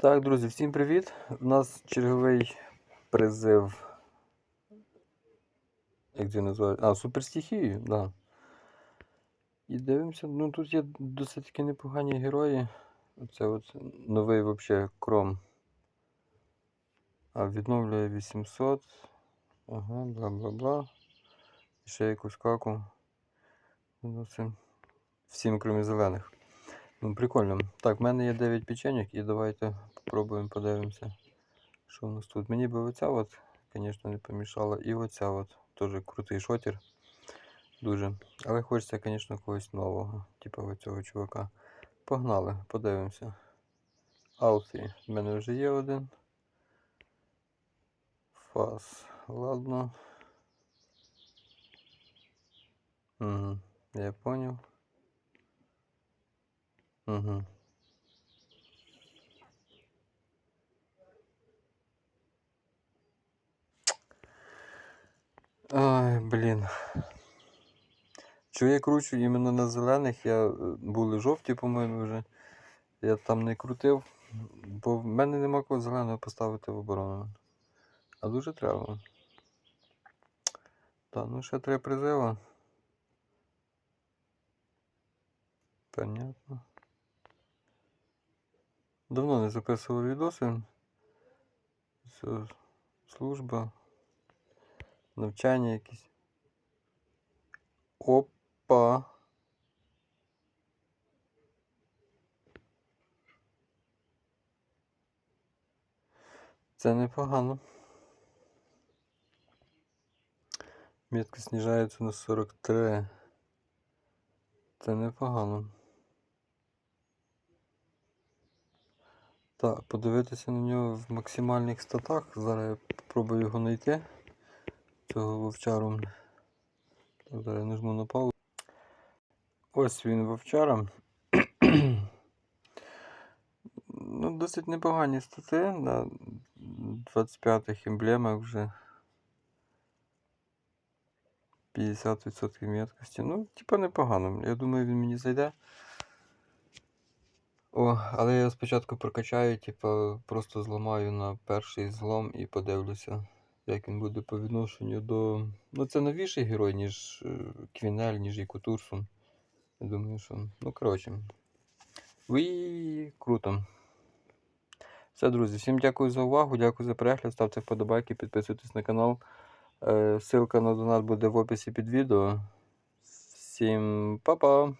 Так, друзі, всім привіт! У нас черговий призив. Як це називають? А, суперстихію, да. І дивимося, ну тут є досить таки непогані герої. Оце от новий взагалі кром. А відновлює 800. Ага, бла-бла-бла. І ще якусь каку. Всім, крім зелених. Ну, прикольно. Так, в мене є 9 печеньок і давайте попробуємо подивимося, що в нас тут. Мені би оця от, звісно, не помішала. І оця от. Теж крутий шотер. Дуже. Але хочеться, звісно, когось нового. Типу оцього чувака. Погнали, подивимося. Алфі. В мене вже є один. Фас. Ладно. Угу. Я понял. Угу. Ай, блін. Чого я кручу іменно на зелених, я е, були жовті, по-моєму, вже. Я там не крутив, бо в мене нема кого зеленого поставити в оборону. А дуже треба. Так, ну ще три призива. Понятно. Давно не записував відоси. Все, служба. Навчання якісь. Опа. Це непогано. Метка снижається на 43. Це непогано. Так, подивитися на нього в максимальних статах. Зараз я спробую його знайти. Цього вовчару. Зараз я нажму на паузу. Ось він вовчара. ну, досить непогані стати на 25-х емблемах вже. 50% меткості. Ну, типа непогано. Я думаю, він мені зайде. О, але я спочатку прокачаю, типа, просто зламаю на перший злом і подивлюся, як він буде по відношенню до. Ну, це новіший герой, ніж е, Квінель, ніж Ікутурсун. Я думаю, що. Ну, коротше. Уі, круто. Все, друзі, всім дякую за увагу, дякую за перегляд. Ставте вподобайки, підписуйтесь на канал. Е, Ссылка на донат буде в описі під відео. Всім па-па!